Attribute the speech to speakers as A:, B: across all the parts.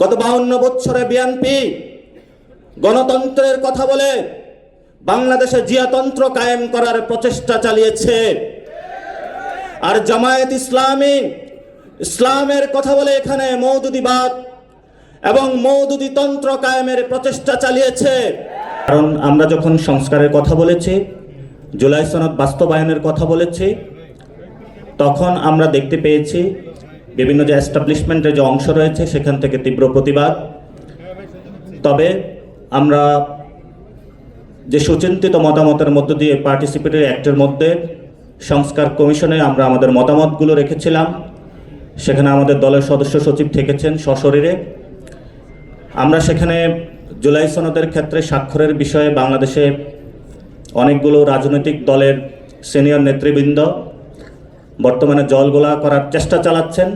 A: গত বাউন্ন বছরে বিএনপি গণতন্ত্রের কথা বলে বাংলাদেশে জিয়াতন্ত্র কায়েম করার প্রচেষ্টা চালিয়েছে। আর জামায়াত ইসলামী ইসলামের কথা বলে এখানে মৌদুদিবাদ এবং মৌদুদি তন্ত্র কায়েমের প্রচেষ্টা চালিয়েছে। কারণ আমরা যখন সংস্কারের কথা বলেছি, জুলাই সনদ বাস্তবায়নের কথা বলেছি, তখন আমরা দেখতে পেয়েছি বিভিন্ন যে এস্টাবলিশমেন্টের যে অংশ রয়েছে, সেখান থেকে তীব্র প্রতিবাদ। তবে আমরা যে সুচিন্তিত মতামতের মধ্য দিয়ে পার্টিসিপেটরি অ্যাক্টের মধ্যে সংস্কার কমিশনে আমরা আমাদের মতামতগুলো রেখেছিলাম। সেখানে আমাদের দলের সদস্য সচিব থেকেছেন সশরীরে। আমরা সেখানে জুলাই সনদের ক্ষেত্রে স্বাক্ষরের বিষয়ে বাংলাদেশে অনেকগুলো রাজনৈতিক দলের সিনিয়র নেতৃবৃন্দ বর্তমানে জলগোলা করার চেষ্টা চালাচ্ছেন।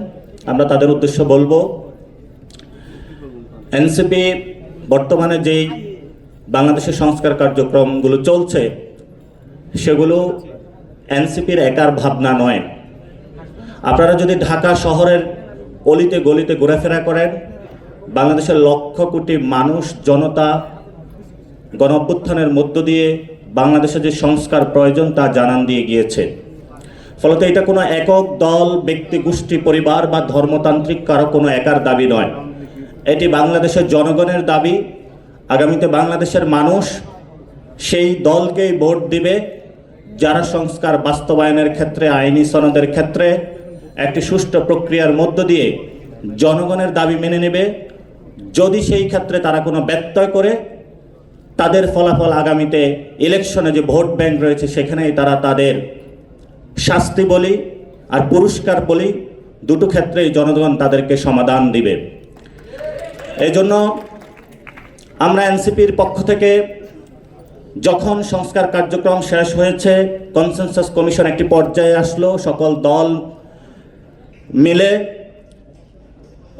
A: আমরা তাদের উদ্দেশ্য বলব, এনসিপি বর্তমানে যেই বাংলাদেশের সংস্কার কার্যক্রমগুলো চলছে, সেগুলো এনসিপির একার ভাবনা নয়। আপনারা যদি ঢাকা শহরের অলিতে গলিতে ঘোরাফেরা করেন, বাংলাদেশের লক্ষ কোটি মানুষ, জনতা গণাভ্যুত্থানের মধ্য দিয়ে বাংলাদেশে যে সংস্কার প্রয়োজন তা জানান দিয়ে গিয়েছে। ফলত এটা কোনো একক দল, ব্যক্তি, গোষ্ঠী, পরিবার বা ধর্মতান্ত্রিক কারও কোনো একার দাবি নয়। এটি বাংলাদেশের জনগণের দাবি। আগামীতে বাংলাদেশের মানুষ সেই দলকেই ভোট দিবে, যারা সংস্কার বাস্তবায়নের ক্ষেত্রে, আইনি সনদের ক্ষেত্রে একটি সুষ্ঠু প্রক্রিয়ার মধ্য দিয়ে জনগণের দাবি মেনে নেবে। যদি সেই ক্ষেত্রে তারা কোনো ব্যত্যয় করে, তাদের ফলাফল আগামীতে ইলেকশনে যে ভোট ব্যাংক রয়েছে, সেখানেই তারা তাদের শাস্তি বলি আর পুরস্কার বলি, দুটো ক্ষেত্রেই জনগণ তাদেরকে সমাধান দিবে। এই জন্য আমরা এনসিপির পক্ষ থেকে যখন সংস্কার কার্যক্রম শেষ হয়েছে কনসেনসাস কমিশন একটি পর্যায়ে আসলো, সকল দল মিলে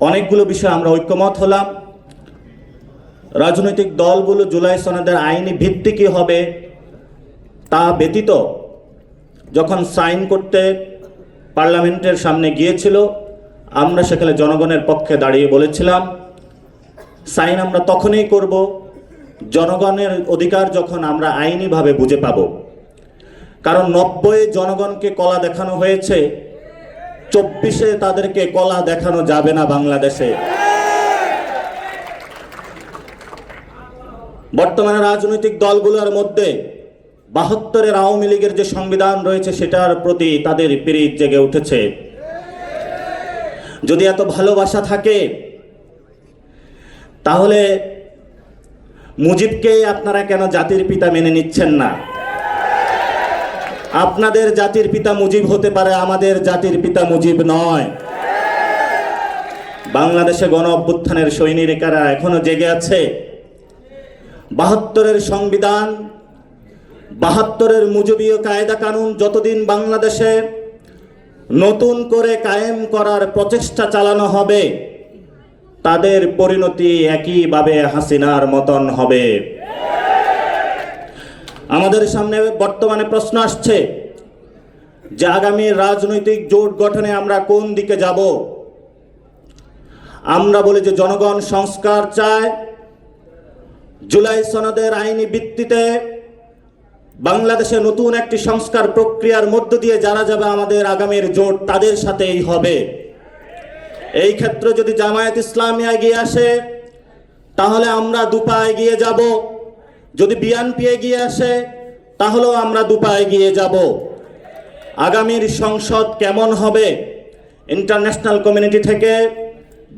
A: অনেকগুলো বিষয় আমরা ঐক্যমত হলাম। রাজনৈতিক দলগুলো জুলাই সনদের আইনি ভিত্তি কী হবে তা ব্যতীত যখন সাইন করতে পার্লামেন্টের সামনে গিয়েছিল, আমরা সেখানে জনগণের পক্ষে দাঁড়িয়ে বলেছিলাম, সাইন আমরা তখনই করব, জনগণের অধিকার যখন আমরা আইনিভাবে বুঝে পাব। কারণ নব্বই জনগণকে কলা দেখানো হয়েছে, চব্বিশে তাদেরকে কলা দেখানো যাবে না বাংলাদেশে। বর্তমানে রাজনৈতিক দলগুলোর মধ্যে বাহাত্তরের আওয়ামী লীগের যে সংবিধান রয়েছে, সেটার প্রতি তাদের পিরিত জেগে উঠেছে। যদি এত ভালোবাসা থাকে, তাহলে মুজিবকে আপনারা কেন জাতির পিতা মেনে নিচ্ছেন না? আপনাদের জাতির পিতা মুজিব হতে পারে, আমাদের জাতির পিতা মুজিব নয়। বাংলাদেশে গণ অভ্যুত্থানের সৈনিকেরা এখনও জেগে আছে। বাহাত্তরের সংবিধান বাহাত্তরের মুজবীয় কায়দা কানুন যতদিন বাংলাদেশে নতুন করে কায়েম করার প্রচেষ্টা চালানো হবে, তাদের পরিণতি একইভাবে হাসিনার মতন হবে। আমাদের সামনে বর্তমানে প্রশ্ন আসছে যে আগামী রাজনৈতিক জোট গঠনে আমরা কোন দিকে যাব? আমরা বলি যে জনগণ সংস্কার চায়, জুলাই সনদের আইনি ভিত্তিতে বাংলাদেশে নতুন একটি সংস্কার প্রক্রিয়ার মধ্য দিয়ে যারা যাবে আমাদের আগামীর জোট, তাদের সাথেই হবে। এই ক্ষেত্রে যদি জামায়াত ইসলামী এগিয়ে আসে, তাহলে আমরা দুপা এগিয়ে যাব। যদি বিএনপি এগিয়ে আসে, তাহলেও আমরা দুপা এগিয়ে যাব। আগামীর সংসদ কেমন হবে ইন্টারন্যাশনাল কমিউনিটি থেকে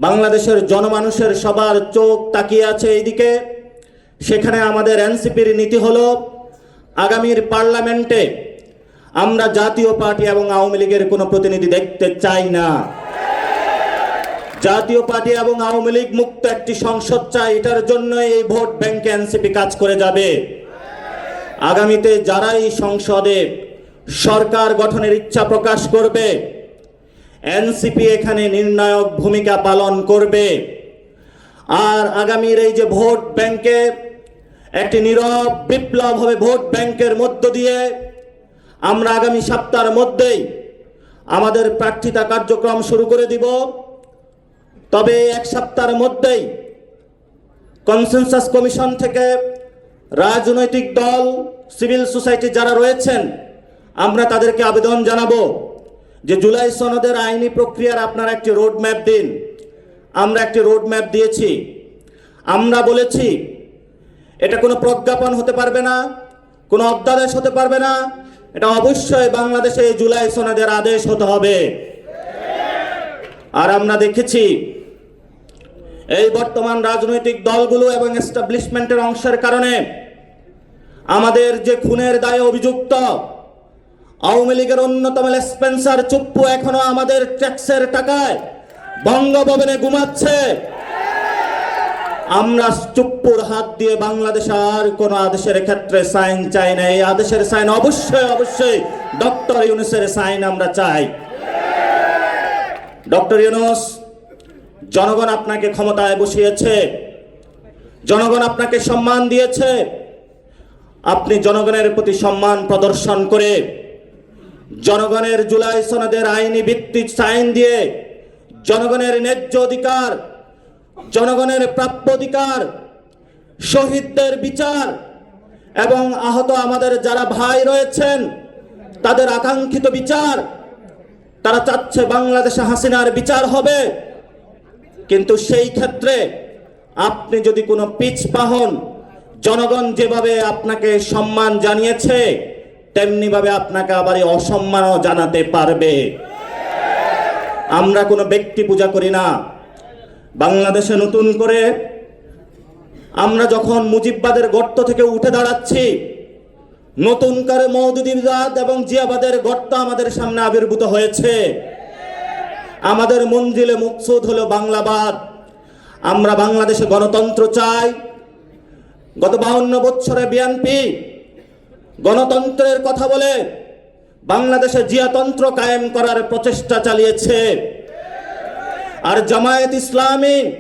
A: বাংলাদেশের জনমানুষের সবার চোখ তাকিয়ে আছে এইদিকে। সেখানে আমাদের এনসিপির নীতি হলো আগামীর পার্লামেন্টে আমরা জাতীয় পার্টি এবং আওয়ামী লীগের কোনো প্রতিনিধি দেখতে চাই না। জাতীয় পার্টি এবং আওয়ামী লীগ মুক্ত একটি সংসদ চাই, এটার জন্য এই ভোট ব্যাংকে এনসিপি কাজ করে যাবে। আগামীতে যারাই সংসদে সরকার গঠনের ইচ্ছা প্রকাশ করবে, এনসিপি এখানে নির্ণায়ক ভূমিকা পালন করবে। আর আগামীর এই যে ভোট ব্যাংকে একটি নীরব বিপ্লব হবে ভোট ব্যাংকের মধ্য দিয়ে আমরা আগামী সপ্তাহের মধ্যেই আমাদের প্রার্থিতা কার্যক্রম শুরু করে দিব। তবে এক সপ্তাহের মধ্যেই কনসেনসাস কমিশন থেকে রাজনৈতিক দল, সিভিল সোসাইটি যারা রয়েছেন, আমরা তাদেরকে আবেদন জানাব যে জুলাই সনদের আইনি প্রক্রিয়ার আপনারা একটি রোড ম্যাপ দিন। আমরা একটি রোড ম্যাপ দিয়েছি। আমরা বলেছি এটা কোনো প্রজ্ঞাপন হতে পারবে না, কোনো অধ্যাদেশ হতে পারবে না। এটা অবশ্যই বাংলাদেশে জুলাই সনদের আদেশ হতে হবে। আর আমরা দেখেছি, এই বর্তমান রাজনৈতিক দলগুলো এবং এস্টাবলিশমেন্টের অংশের কারণে আমাদের যে খুনের দায়ে অভিযুক্ত, আওয়ামী লীগের অন্যতম স্পেন্সার চুপ্পু এখনও আমাদের ট্যাক্সের টাকায় বঙ্গভবনে ঘুমাচ্ছে। আমরা চুপ্পুর হাত দিয়ে বাংলাদেশে আর কোন আদেশের ক্ষেত্রে সাইন চাই না। এই আদেশের সাইন অবশ্যই অবশ্যই ডক্টর ইউনুসের সাইন আমরা চাই। ডক্টর ইউনুস, জনগণ আপনাকে ক্ষমতায় বসিয়েছে, জনগণ আপনাকে সম্মান দিয়েছে। আপনি জনগণের প্রতি সম্মান প্রদর্শন করে জনগণের জুলাই সনদের আইনি ভিত্তিক সাইন দিয়ে জনগণের ন্যায্য অধিকার জনগণের প্রাপ্য অধিকার, শহীদদের বিচার এবং আহত আমাদের যারা ভাই রয়েছেন, তাদের আকাঙ্ক্ষিত বিচার, তারা চাচ্ছে বাংলাদেশে হাসিনার বিচার হবে। কিন্তু সেই ক্ষেত্রে আপনি যদি কোনো পিচ পাহন জনগণ যেভাবে আপনাকে সম্মান জানিয়েছে, তেমনিভাবে আপনাকে আবার অসম্মানও জানাতে পারবে। আমরা কোনো ব্যক্তি পূজা করি না। বাংলাদেশে নতুন করে আমরা যখন মুজিববাদের গর্ত থেকে উঠে দাঁড়াচ্ছি, নতুন করে মৌদুদিবাদ এবং জিয়াবাদের গর্ত আমাদের সামনে আবির্ভূত হয়েছে। আমাদের মঞ্জিলে মুকসুদ হলো বাংলাবাদ। আমরা বাংলাদেশে গণতন্ত্র চাই। গত বাউন্ন বছরে বিএনপি গণতন্ত্রের কথা বলে বাংলাদেশে জিয়াতন্ত্র কায়েম করার প্রচেষ্টা চালিয়েছে। আর জামায়াত ইসলামী,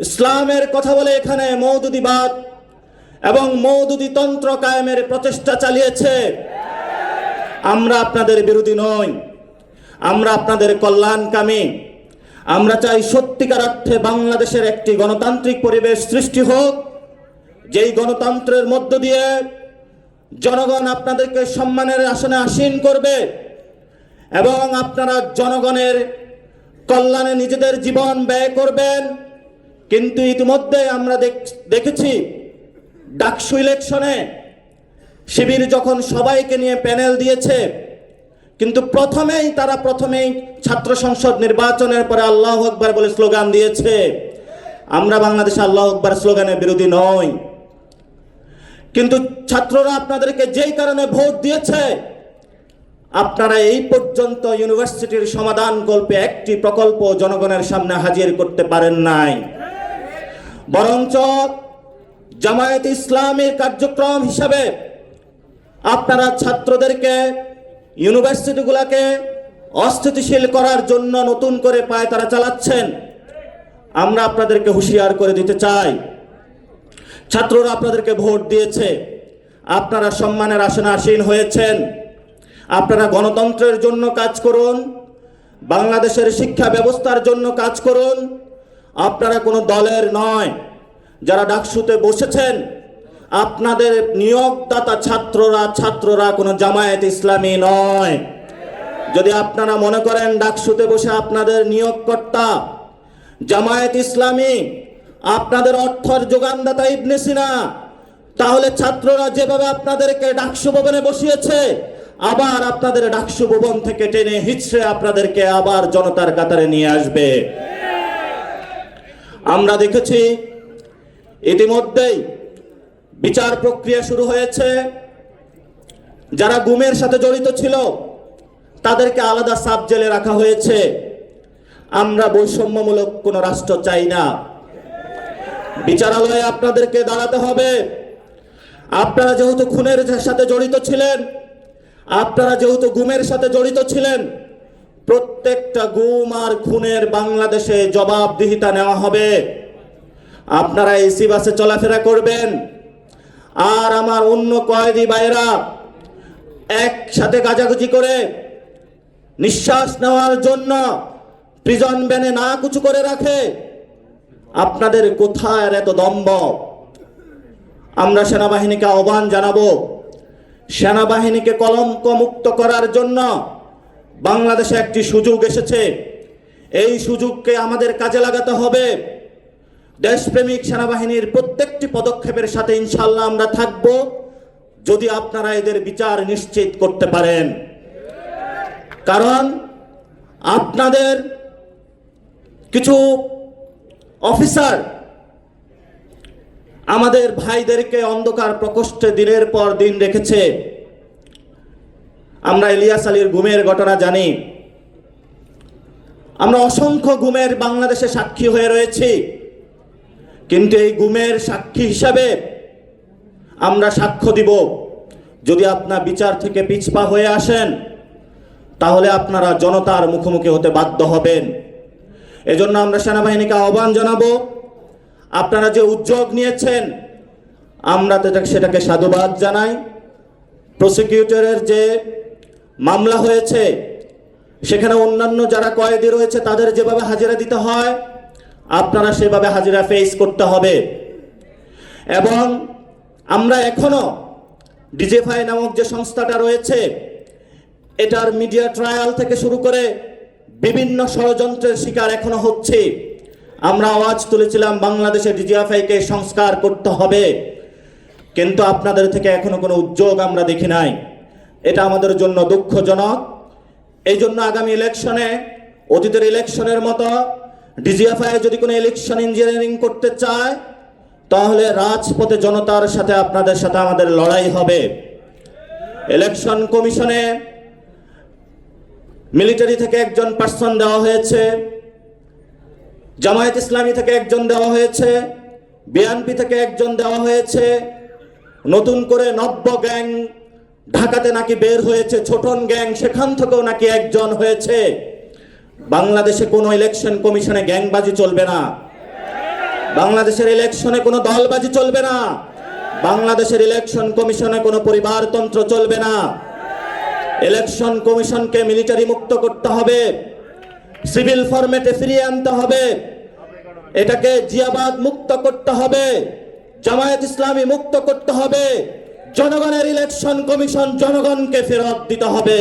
A: ইসলামের কথা বলে এখানে মৌদুদিবাদ এবং মৌদুদি তন্ত্র কায়েমের প্রচেষ্টা চালিয়েছে। আমরা আপনাদের বিরোধী নই। আমরা আপনাদের কল্যাণকামী। আমরা চাই সত্যিকার অর্থে বাংলাদেশের একটি গণতান্ত্রিক পরিবেশ সৃষ্টি হোক। যেই গণতন্ত্রের মধ্য দিয়ে জনগণ আপনাদেরকে সম্মানের আসনে আসীন করবে এবং আপনারা জনগণের কল্যাণে নিজেদের জীবন ব্যয় করবেন। কিন্তু ইতিমধ্যে আমরা দেখ- দেখেছি, ডাকসু ইলেকশনে শিবির যখন সবাইকে নিয়ে প্যানেল দিয়েছে, কিন্তু প্রথমেই, তারা প্রথমেই ছাত্র সংসদ নির্বাচনের পরে আল্লাহ আকবার বলে স্লোগান দিয়েছে। আমরা বাংলাদেশে আল্লাহ আকবার স্লোগানের বিরোধী নই। কিন্তু ছাত্ররা আপনাদেরকে যেই কারণে ভোট দিয়েছে আপনারা এই পর্যন্ত ইউনিভার্সিটির সমাধান কল্পে একটি প্রকল্প জনগণের সামনে হাজির করতে পারেন নাই। বরঞ্চ জামায়াত ইসলামের কার্যক্রম হিসাবে আপনারা ছাত্রদেরকে ইউনিভার্সিটিগুলোকে অস্থিতিশীল করার জন্য নতুন করে পায় তারা চালাচ্ছেন। আমরা আপনাদেরকে হুঁশিয়ার করে দিতে চাই। ছাত্ররা আপনাদেরকে ভোট দিয়েছে। আপনারা সম্মানের আসনে আসীন হয়েছেন। আপনারা গণতন্ত্রের জন্য কাজ করুন, বাংলাদেশের শিক্ষা ব্যবস্থার জন্য কাজ করুন। আপনারা কোনো দলের নয়, যারা ডাকসুতে বসেছেন, আপনাদের নিয়োগদাতা ছাত্ররা ছাত্ররা কোনো জামায়াত ইসলামী নয়। যদি আপনারা মনে করেন ডাকসুতে বসে আপনাদের নিয়োগকর্তা, জামায়াত ইসলামী, আপনাদের অর্থর যোগানদাতা ইবনে সিনা, তাহলে ছাত্ররা যেভাবে আপনাদেরকে ডাকসু ভবনে বসিয়েছে আবার আপনাদের ডাকসু ভবন থেকে টেনে হিচড়ে আপনাদেরকে আবার জনতার কাতারে নিয়ে আসবে। আমরা দেখেছি ইতিমধ্যেই বিচার প্রক্রিয়া শুরু হয়েছে। যারা গুমের সাথে জড়িত ছিল, তাদেরকে আলাদা সাব জেলে রাখা হয়েছে। আমরা বৈষম্যমূলক কোনো রাষ্ট্র চাই না। বিচারালয়ে আপনাদেরকে দাঁড়াতে হবে। আপনারা যেহেতু খুনের সাথে জড়িত ছিলেন আপনারা যেহেতু গুমের সাথে জড়িত ছিলেন, প্রত্যেকটা গুম আর খুনের বাংলাদেশে জবাবদিহিতা নেওয়া হবে। আপনারা এসি বাসে চলাফেরা করবেন। আর আমার অন্য কয়েদি ভাইরা একসাথে গাজাগুজি করে নিঃশ্বাস নেওয়ার জন্য প্রিজন ব্যানে না কুচু করে রাখে। আপনাদের কোথায় এত দম্ভ? আমরা সেনাবাহিনীকে আহ্বান জানাব। সেনাবাহিনীকে কলঙ্ক মুক্ত করার জন্য বাংলাদেশে একটি সুযোগ এসেছে। এই সুযোগকে আমাদের কাজে লাগাতে হবে। দেশপ্রেমিক সেনাবাহিনীর প্রত্যেকটি পদক্ষেপের সাথে ইনশাল্লাহ আমরা থাকব, যদি আপনারা এদের বিচার নিশ্চিত করতে পারেন। কারণ আপনাদের কিছু অফিসার আমাদের ভাইদেরকে অন্ধকার প্রকোষ্ঠে দিনের পর দিন রেখেছে। আমরা ইলিয়াস আলীর গুমের ঘটনা জানি। আমরা অসংখ্য গুমের বাংলাদেশে সাক্ষী হয়ে রয়েছি। কিন্তু এই গুমের সাক্ষী হিসাবে আমরা সাক্ষ্য দিব। যদি আপনার বিচার থেকে পিছপা হয়ে আসেন, তাহলে আপনারা জনতার মুখোমুখি হতে বাধ্য হবেন। এজন্য আমরা সেনাবাহিনীকে আহ্বান জানাব আপনারা যে উদ্যোগ নিয়েছেন, আমরা তো সেটাকে সাধুবাদ জানাই। প্রসিকিউটরের যে মামলা হয়েছে, সেখানে অন্যান্য যারা কয়েদি রয়েছে, তাদের যেভাবে হাজিরা দিতে হয়, আপনারা সেভাবে হাজিরা ফেস করতে হবে। এবং আমরা এখনও ডিজেফাই নামক যে সংস্থাটা রয়েছে, এটার মিডিয়া ট্রায়াল থেকে শুরু করে বিভিন্ন ষড়যন্ত্রের শিকার এখনও হচ্ছে। আমরা আওয়াজ তুলেছিলাম বাংলাদেশে ডিজিএফআইকে সংস্কার করতে হবে। কিন্তু আপনাদের থেকে এখনও কোনো উদ্যোগ আমরা দেখি নাই। এটা আমাদের জন্য দুঃখজনক। এই জন্য আগামী ইলেকশনে, অতীতের ইলেকশনের মতো ডিজিএফআই যদি কোনো ইলেকশন ইঞ্জিনিয়ারিং করতে চায়, তাহলে রাজপথে জনতার সাথে আপনাদের সাথে আমাদের লড়াই হবে। ইলেকশন কমিশনে মিলিটারি থেকে একজন পার্সন দেওয়া হয়েছে। জামায়াত ইসলামী থেকে একজন দেওয়া হয়েছে, বিএনপি থেকে একজন দেওয়া হয়েছে, নতুন করে নব্য গ্যাং ঢাকাতে নাকি বের হয়েছে, ছোটন গ্যাং, সেখান থেকেও নাকি একজন হয়েছে। বাংলাদেশে কোনো ইলেকশন কমিশনে গ্যাংবাজি চলবে না। বাংলাদেশের ইলেকশনে কোনো দলবাজি চলবে না। বাংলাদেশের ইলেকশন কমিশনে কোনো পরিবারতন্ত্র চলবে না। ইলেকশন কমিশনকে মিলিটারি মুক্ত করতে হবে। সিভিল ফরম্যাটে ফিরিয়ে আনতে হবে। এটাকে জিয়াবাদ মুক্ত করতে হবে। জামায়াত ইসলামী মুক্ত করতে হবে। জনগণের ইলেকশন কমিশন জনগণকে ফেরত দিতে হবে।